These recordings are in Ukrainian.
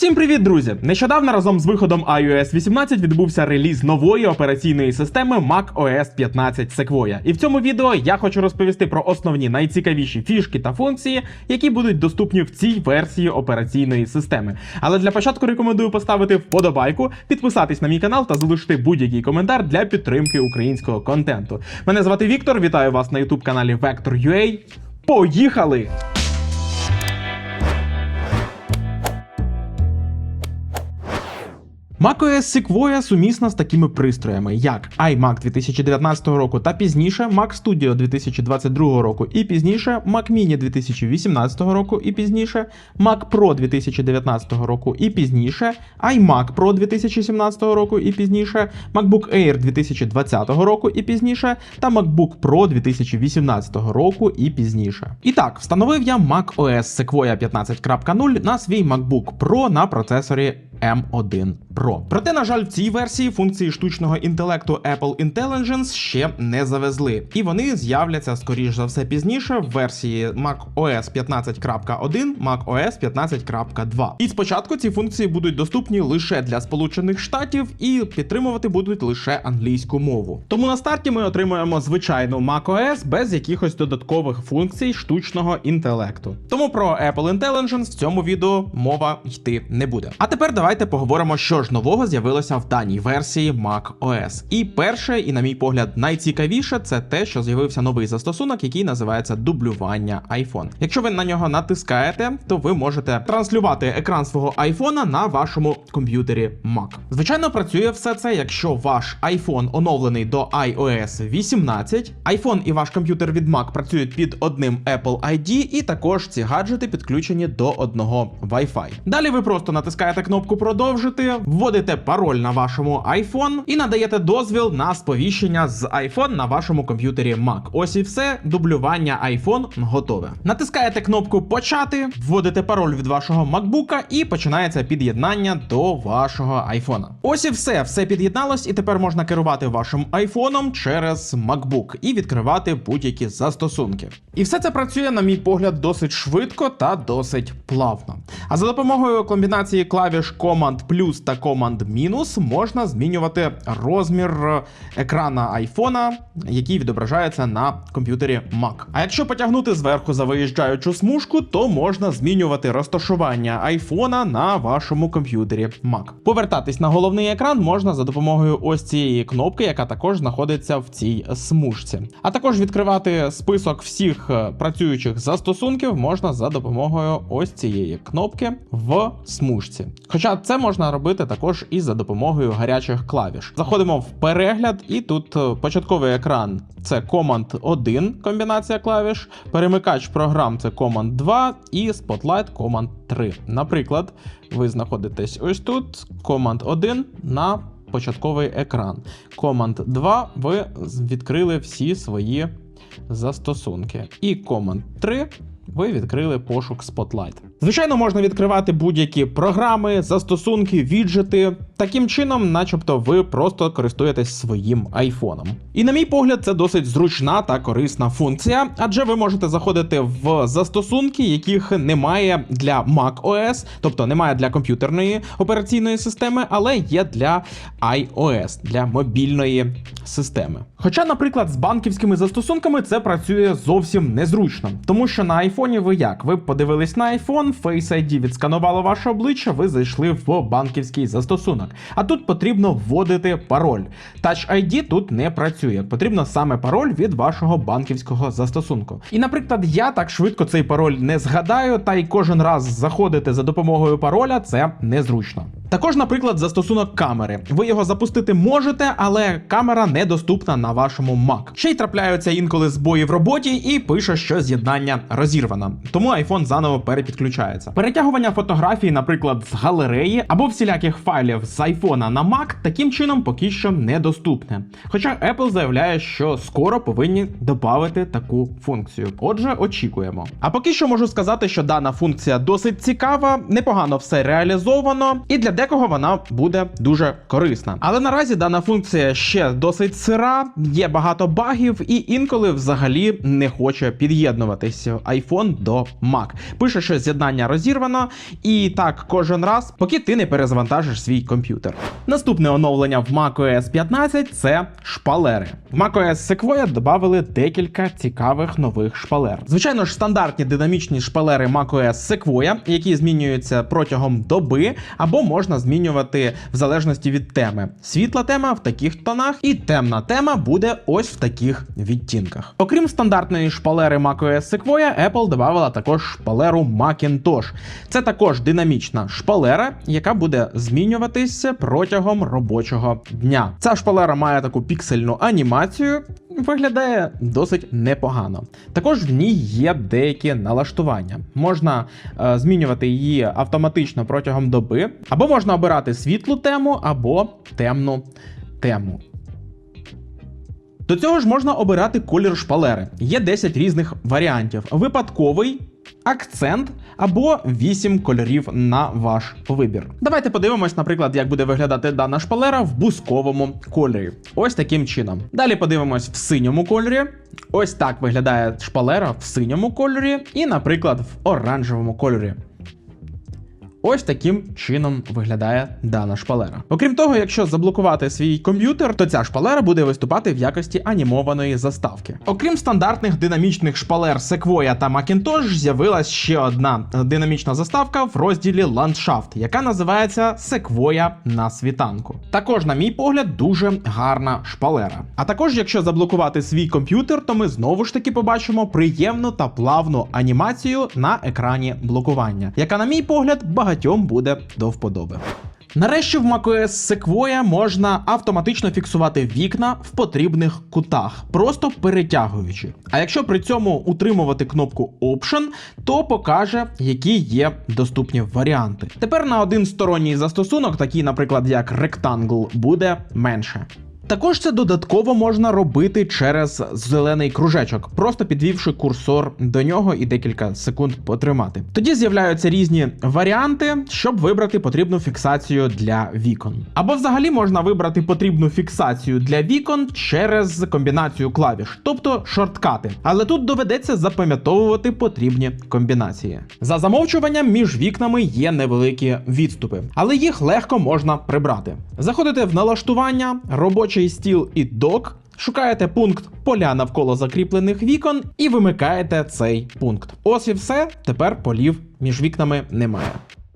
Всім привіт, друзі! Нещодавно разом з виходом iOS 18 відбувся реліз нової операційної системи macOS 15 Sequoia. І в цьому відео я хочу розповісти про основні найцікавіші фішки та функції, які будуть доступні в цій версії операційної системи. Але для початку рекомендую поставити вподобайку, підписатись на мій канал та залишити будь-який коментар для підтримки українського контенту. Мене звати Віктор, вітаю вас на youtube каналі Vector.ua. Поїхали! macOS Sequoia сумісна з такими пристроями, як iMac 2019 року та пізніше, Mac Studio 2022 року і пізніше, Mac Mini 2018 року і пізніше, Mac Pro 2019 року і пізніше, iMac Pro 2017 року і пізніше, MacBook Air 2020 року і пізніше, та MacBook Pro 2018 року і пізніше. І так, встановив я macOS Sequoia 15.0 на свій MacBook Pro на процесорі M1 Pro. Проте, на жаль, в цій версії функції штучного інтелекту Apple Intelligence ще не завезли, і вони з'являться скоріш за все пізніше в версії macOS 15.1, macOS 15.2. І спочатку ці функції будуть доступні лише для Сполучених Штатів і підтримувати будуть лише англійську мову. Тому на старті ми отримуємо звичайну macOS без якихось додаткових функцій штучного інтелекту. Тому про Apple Intelligence в цьому відео мова йти не буде. А тепер давайте поговоримо, що ж нового з'явилося в даній версії macOS. І перше, і на мій погляд, найцікавіше це те, що з'явився новий застосунок, який називається дублювання iPhone. Якщо ви на нього натискаєте, то ви можете транслювати екран свого iPhone на вашому комп'ютері Mac. Звичайно, працює все це, якщо ваш iPhone оновлений до iOS 18, iPhone і ваш комп'ютер від Mac працюють під одним Apple ID, і також ці гаджети підключені до одного Wi-Fi. Далі ви просто натискаєте кнопку продовжити, вводите пароль на вашому iPhone і надаєте дозвіл на сповіщення з iPhone на вашому комп'ютері Mac. Ось і все, дублювання iPhone готове. Натискаєте кнопку почати, вводите пароль від вашого MacBook і починається під'єднання до вашого iPhone. Ось і все, все під'єдналось, і тепер можна керувати вашим iPhone через MacBook і відкривати будь-які застосунки. І все це працює, на мій погляд, досить швидко та досить плавно. А за допомогою комбінації клавіш Command плюс та Command мінус можна змінювати розмір екрана iPhone, який відображається на комп'ютері Mac. А якщо потягнути зверху за виїжджаючу смужку, то можна змінювати розташування iPhone на вашому комп'ютері Mac. Повертатись на головний екран можна за допомогою ось цієї кнопки, яка також знаходиться в цій смужці. А також відкривати список всіх е, працюючих застосунків можна за допомогою ось цієї кнопки в смужці. Хоча це можна робити також і за допомогою гарячих клавіш. Заходимо в перегляд, і тут е, початковий екран це Command 1 комбінація клавіш, перемикач програм це Command 2 і Spotlight Command 3. Наприклад, ви знаходитесь ось тут, Command 1 на початковий екран. Command 2 ви відкрили всі свої застосунки. І Command 3 ви відкрили пошук Spotlight. Звичайно, можна відкривати будь-які програми, застосунки, віджити. Таким чином, начебто, ви просто користуєтесь своїм айфоном. І на мій погляд, це досить зручна та корисна функція, адже ви можете заходити в застосунки, яких немає для macOS, тобто немає для комп'ютерної операційної системи, але є для iOS, для мобільної системи. Хоча, наприклад, з банківськими застосунками це працює зовсім незручно, тому що на айфоні ви як? Ви подивились на iPhone, Face ID відсканувало ваше обличчя, ви зайшли в банківський застосунок. А тут потрібно вводити пароль. Touch ID тут не працює. Потрібно саме пароль від вашого банківського застосунку. І, наприклад, я так швидко цей пароль не згадаю, та й кожен раз заходити за допомогою пароля це незручно. Також, наприклад, застосунок камери. Ви його запустити можете, але камера недоступна на вашому Mac. Ще й трапляються інколи збої в роботі і пише, що з'єднання розірвано. Тому iPhone заново перепідключається. Перетягування фотографій, наприклад, з галереї або всіляких файлів з iPhone на Mac, таким чином поки що недоступне. Хоча Apple заявляє, що скоро повинні додати таку функцію. Отже, очікуємо. А поки що можу сказати, що дана функція досить цікава, непогано все реалізовано, і для декого вона буде дуже корисна. Але наразі дана функція ще досить сира, є багато багів, і інколи взагалі не хоче під'єднуватись iPhone до Mac. Пише, що з'єднання розірвано, і так кожен раз, поки ти не перезавантажиш свій комп'ютер. Наступне оновлення в macOS 15 це шпалери. В macOS Sequoia додали декілька цікавих нових шпалер. Звичайно ж, стандартні динамічні шпалери macOS Sequoia, які змінюються протягом доби, або можна змінювати в залежності від теми. Світла тема в таких тонах, і темна тема буде ось в таких відтінках. Окрім стандартної шпалери macOS Sequoia, Apple додала також шпалеру Macintosh. Це також динамічна шпалера, яка буде змінюватися протягом робочого дня. Ця шпалера має таку піксельну анімацію. Виглядає досить непогано. Також в ній є деякі налаштування. Можна е, змінювати її автоматично протягом доби, або можна обирати світлу тему, або темну тему. До цього ж можна обирати колір шпалери. Є 10 різних варіантів: випадковий, акцент або 8 кольорів на ваш вибір. Давайте подивимось, наприклад, як буде виглядати дана шпалера в бусковому кольорі. Ось таким чином. Далі подивимось в синьому кольорі. Ось так виглядає шпалера в синьому кольорі, і, наприклад, в оранжевому кольорі. Ось таким чином виглядає дана шпалера. Окрім того, якщо заблокувати свій комп'ютер, то ця шпалера буде виступати в якості анімованої заставки. Окрім стандартних динамічних шпалер Sequoia та Macintosh, з'явилась ще одна динамічна заставка в розділі ландшафт, яка називається Sequoia на світанку. Також, на мій погляд, дуже гарна шпалера. А також, якщо заблокувати свій комп'ютер, то ми знову ж таки побачимо приємну та плавну анімацію на екрані блокування, яка, на мій погляд, багатьом буде до вподоби. Нарешті в macOS Sequoia можна автоматично фіксувати вікна в потрібних кутах, просто перетягуючи. А якщо при цьому утримувати кнопку Option, то покаже, які є доступні варіанти. Тепер на один сторонній застосунок, такий, наприклад, як Rectangle, буде менше. Також це додатково можна робити через зелений кружечок, просто підвівши курсор до нього і декілька секунд потримати. Тоді з'являються різні варіанти, щоб вибрати потрібну фіксацію для вікон. Або взагалі можна вибрати потрібну фіксацію для вікон через комбінацію клавіш, тобто шорткати. Але тут доведеться запам'ятовувати потрібні комбінації. За замовчуванням між вікнами є невеликі відступи, але їх легко можна прибрати. Заходите в налаштування, робочий стіл і док. Шукаєте пункт поля навколо закріплених вікон і вимикаєте цей пункт. Ось і все. Тепер полів між вікнами немає.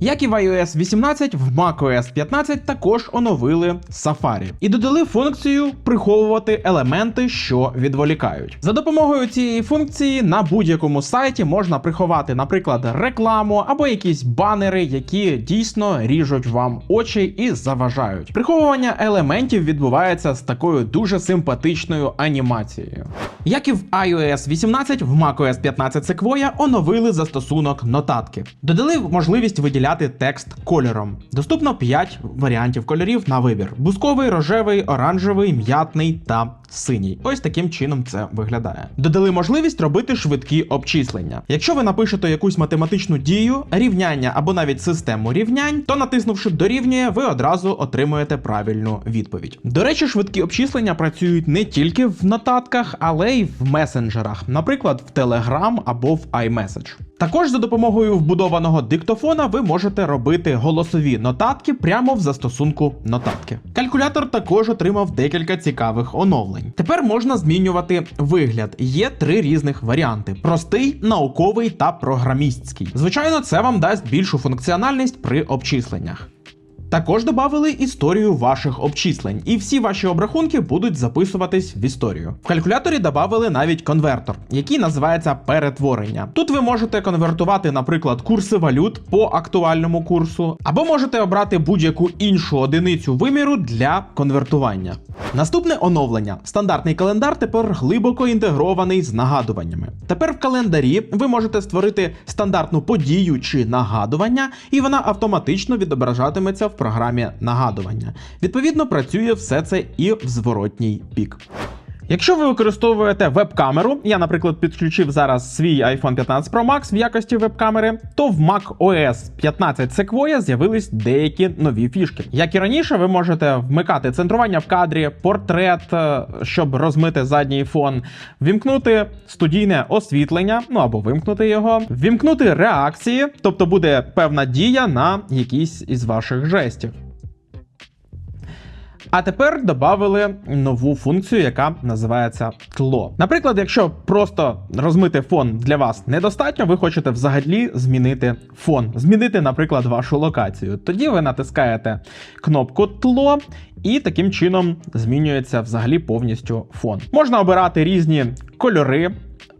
Як і в iOS 18, в macOS 15 також оновили Safari і додали функцію приховувати елементи, що відволікають. За допомогою цієї функції на будь-якому сайті можна приховати, наприклад, рекламу або якісь банери, які дійсно ріжуть вам очі і заважають. Приховування елементів відбувається з такою дуже симпатичною анімацією. Як і в iOS 18, в macOS 15 Sequoia оновили застосунок нотатки. Додали можливість виділяти текст кольором. Доступно 5 варіантів кольорів на вибір: бусковий, рожевий, оранжевий, м'ятний та синій. Ось таким чином це виглядає. Додали можливість робити швидкі обчислення. Якщо ви напишете якусь математичну дію, рівняння або навіть систему рівнянь, то натиснувши дорівнює, ви одразу отримуєте правильну відповідь. До речі, швидкі обчислення працюють не тільки в нотатках, але й в месенджерах, наприклад, в Telegram або в iMessage. Також за допомогою вбудованого диктофона ви можете робити голосові нотатки прямо в застосунку нотатки. Калькулятор також отримав декілька цікавих оновлень. Тепер можна змінювати вигляд. Є три різних варіанти: простий, науковий та програмістський. Звичайно, це вам дасть більшу функціональність при обчисленнях. Також додали історію ваших обчислень, і всі ваші обрахунки будуть записуватись в історію. В калькуляторі додали навіть конвертор, який називається перетворення. Тут ви можете конвертувати, наприклад, курси валют по актуальному курсу, або можете обрати будь-яку іншу одиницю виміру для конвертування. Наступне оновлення: стандартний календар тепер глибоко інтегрований з нагадуваннями. Тепер в календарі ви можете створити стандартну подію чи нагадування, і вона автоматично відображатиметься в програмі нагадування. Відповідно, працює все це і в зворотній бік. Якщо ви використовуєте веб-камеру, я, наприклад, підключив зараз свій iPhone 15 Pro Max в якості веб-камери, то в macOS 15 Sequoia з'явились деякі нові фішки. Як і раніше, ви можете вмикати центрування в кадрі, портрет, е, щоб розмити задній фон, вімкнути студійне освітлення, ну або вимкнути його, вімкнути реакції, тобто буде певна дія на якийсь із ваших жестів. А тепер додали нову функцію, яка називається тло. Наприклад, якщо просто розмити фон для вас недостатньо, ви хочете взагалі змінити фон, змінити, наприклад, вашу локацію. Тоді ви натискаєте кнопку тло. І таким чином змінюється взагалі повністю фон. Можна обирати різні кольори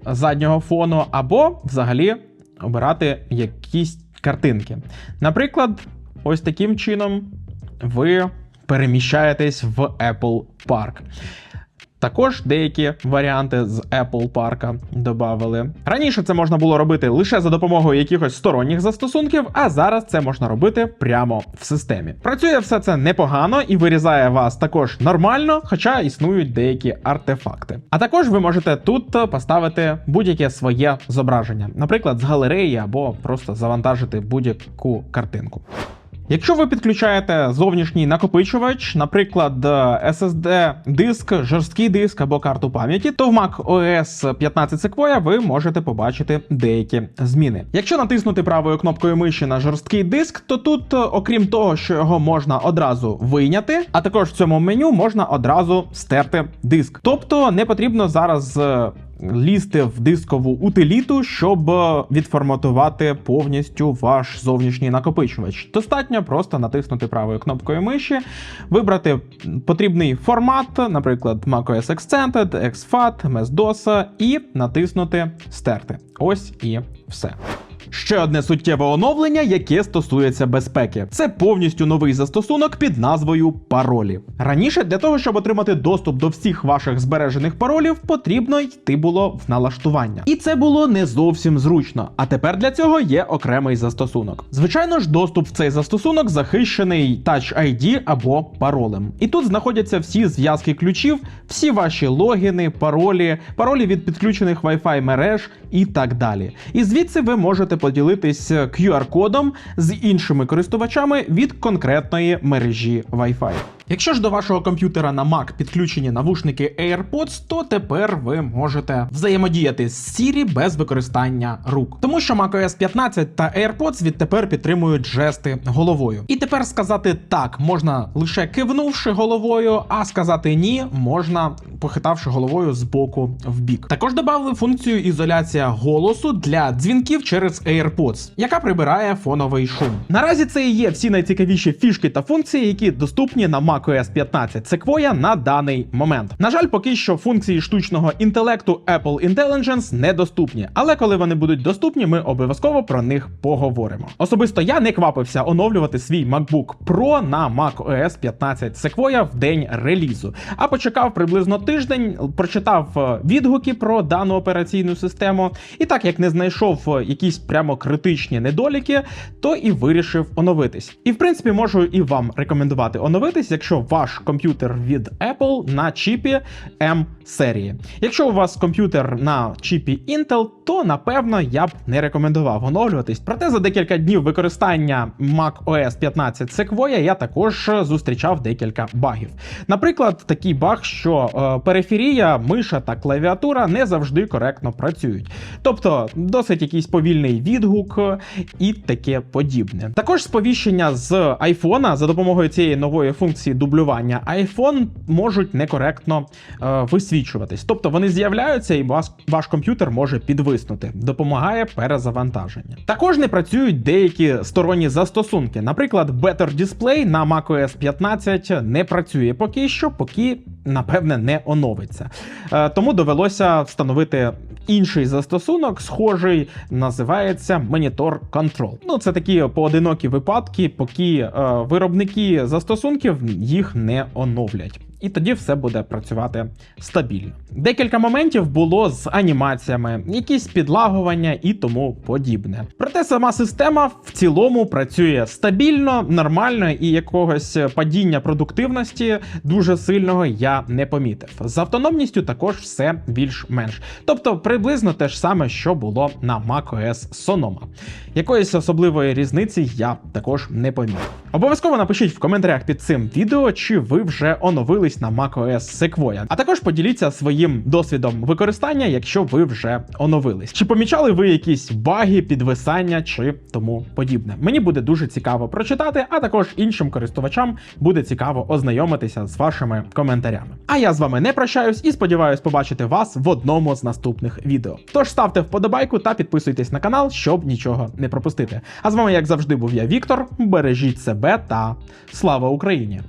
заднього фону, або взагалі обирати якісь картинки. Наприклад, ось таким чином ви переміщаєтесь в Apple Park. Також деякі варіанти з Apple Park додали. Раніше це можна було робити лише за допомогою якихось сторонніх застосунків, а зараз це можна робити прямо в системі. Працює все це непогано і вирізає вас також нормально, хоча існують деякі артефакти. А також ви можете тут поставити будь-яке своє зображення, наприклад, з галереї або просто завантажити будь-яку картинку. Якщо ви підключаєте зовнішній накопичувач, наприклад, SSD диск, жорсткий диск або карту пам'яті, то в Mac OS 15 Sequoia ви можете побачити деякі зміни. Якщо натиснути правою кнопкою миші на жорсткий диск, то тут, окрім того, що його можна одразу вийняти, а також в цьому меню можна одразу стерти диск. Тобто не потрібно зараз е, лізти в дискову утиліту, щоб е, відформатувати повністю ваш зовнішній накопичувач. Достатньо просто натиснути правою кнопкою миші, вибрати потрібний формат, наприклад, macOS Extended, XFAT, MS-DOS, і натиснути Стерти. Ось і все. Ще одне суттєве оновлення, яке стосується безпеки. Це повністю новий застосунок під назвою паролі. Раніше для того, щоб отримати доступ до всіх ваших збережених паролів, потрібно йти було в налаштування. І це було не зовсім зручно. А тепер для цього є окремий застосунок. Звичайно ж, доступ в цей застосунок захищений Touch ID або паролем. І тут знаходяться всі зв'язки ключів, всі ваші логіни, паролі, паролі від підключених Wi-Fi мереж і так далі. І звідси ви можете поділитись QR-кодом з іншими користувачами від конкретної мережі Wi-Fi. Якщо ж до вашого комп'ютера на Mac підключені навушники AirPods, то тепер ви можете взаємодіяти з Siri без використання рук. Тому що macOS 15 та AirPods відтепер підтримують жести головою. І тепер сказати так можна лише кивнувши головою, а сказати ні можна похитавши головою з боку в бік. Також додали функцію ізоляція голосу для дзвінків через AirPods, яка прибирає фоновий шум. Наразі це і є всі найцікавіші фішки та функції, які доступні на macOS 15 Sequoia на даний момент. На жаль, поки що функції штучного інтелекту Apple Intelligence недоступні, але коли вони будуть доступні, ми обов'язково про них поговоримо. Особисто я не квапився оновлювати свій MacBook Pro на macOS 15 Sequoia в день релізу, а почекав приблизно тиждень, прочитав е, відгуки про дану операційну систему, і так як не знайшов е, якісь прямо критичні недоліки, то і вирішив оновитись. І в принципі можу і вам рекомендувати оновитись, якщо ваш комп'ютер від Apple на чіпі M серії. Якщо у вас комп'ютер на чіпі Intel, то напевно я б не рекомендував оновлюватись. Проте за декілька днів використання Mac OS 15 Sequoia я також зустрічав декілька багів. Наприклад, такий баг, що е, периферія, миша та клавіатура не завжди коректно працюють. Тобто досить якийсь повільний відгук і таке подібне. Також сповіщення з iPhone за допомогою цієї нової функції дублювання iPhone можуть некоректно е, висвічуватись. Тобто вони з'являються, і ваш, ваш комп'ютер може підвиснути, допомагає перезавантаження. Також не працюють деякі сторонні застосунки. Наприклад, Better Display на macOS 15 не працює поки що, поки, напевне, не оновиться. Е, тому довелося встановити інший застосунок, схожий, називається Monitor Control. Ну, це такі поодинокі випадки, поки е, виробники застосунків їх не оновлять. І тоді все буде працювати стабільно. Декілька моментів було з анімаціями, якісь підлагування і тому подібне. Проте сама система в цілому працює стабільно, нормально і якогось падіння продуктивності дуже сильного я не помітив. З автономністю також все більш-менш. Тобто приблизно те ж саме, що було на macOS Sonoma. Якоїсь особливої різниці я також не помітив. Обов'язково напишіть в коментарях під цим відео, чи ви вже оновились на macOS Sequoia. А також поділіться своїм досвідом використання, якщо ви вже оновились. Чи помічали ви якісь баги, підвисання чи тому подібне? Мені буде дуже цікаво прочитати, а також іншим користувачам буде цікаво ознайомитися з вашими коментарями. А я з вами не прощаюсь і сподіваюсь побачити вас в одному з наступних відео. Тож ставте вподобайку та підписуйтесь на канал, щоб нічого не пропустити. А з вами, як завжди, був я Віктор. Бережіть себе та слава Україні!